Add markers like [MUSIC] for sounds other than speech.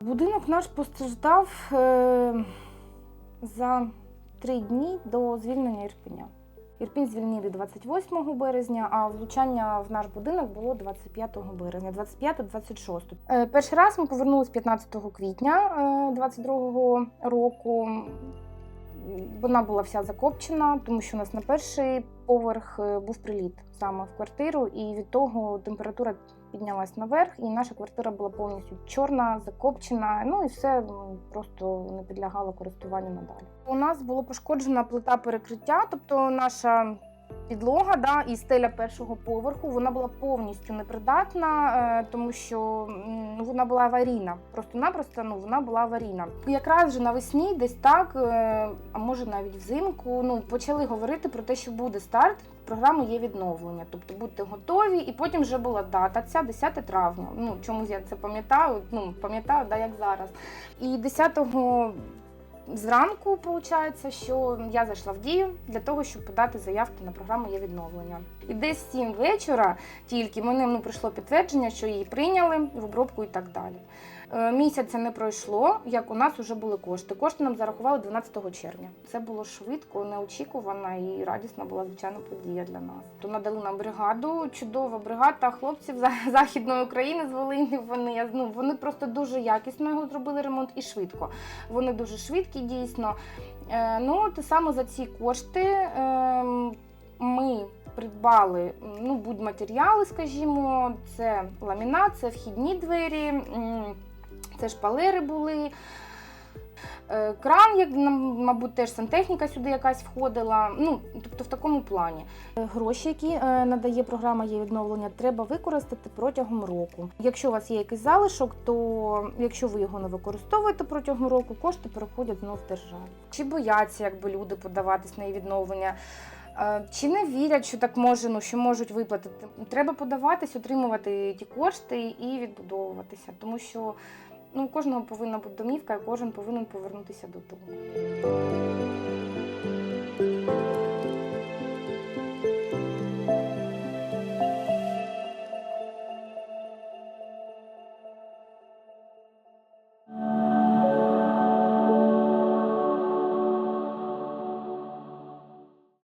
Будинок наш постраждав е, за три дні до звільнення Ірпеня. Ірпінь звільнили 28 березня, а влучання в наш будинок було 25 березня, 25-26. Е, Перший раз ми повернулися 15 квітня 22 року. Вона була вся закопчена, тому що у нас на перший поверх е, був приліт саме в квартиру, і від того температура піднялась наверх, і наша квартира була повністю чорна, закопчена. Ну і все просто не підлягало користуванню надалі. У нас було пошкоджена плита перекриття, тобто наша. Підлога да, і стеля першого поверху вона була повністю непридатна, е, тому що ну, вона була аварійна. Просто-напросто ну, вона була аварійна. Якраз вже навесні, десь так, е, а може навіть взимку, ну, почали говорити про те, що буде старт. Програми є відновлення, тобто будьте готові, і потім вже була дата. Ця 10 травня. Ну чомусь я це пам'ятаю. Ну пам'ятаю, да, як зараз. І 10 зранку виходить, що я зайшла в дію для того, щоб подати заявку на програму є відновлення. І десь сім 7 вечора тільки мене ну, прийшло підтвердження, що її прийняли в обробку і так далі. Е, Місяця не пройшло, як у нас вже були кошти. Кошти нам зарахували 12 червня. Це було швидко, неочікувана і радісна була звичайно подія для нас. То надали нам бригаду, чудова бригада хлопців за- [LAUGHS] західної України з Волині. Вони ну вони просто дуже якісно його зробили ремонт і швидко. Вони дуже швидкі, дійсно. Е, ну і саме за ці кошти е, ми придбали ну, будь-матеріали, скажімо, це ламінат, це вхідні двері, це шпалери були. Е, Кран, як мабуть, теж сантехніка сюди якась входила. Ну, тобто в такому плані. Е, Гроші, які е, надає програма є відновлення, треба використати протягом року. Якщо у вас є якийсь залишок, то якщо ви його не використовуєте протягом року, кошти переходять знову в державу. Чи бояться якби люди подаватись на її відновлення? Чи не вірять, що так може, ну що можуть виплатити? Треба подаватись, отримувати ті кошти і відбудовуватися, тому що ну, у кожного повинна бути домівка, і кожен повинен повернутися додому.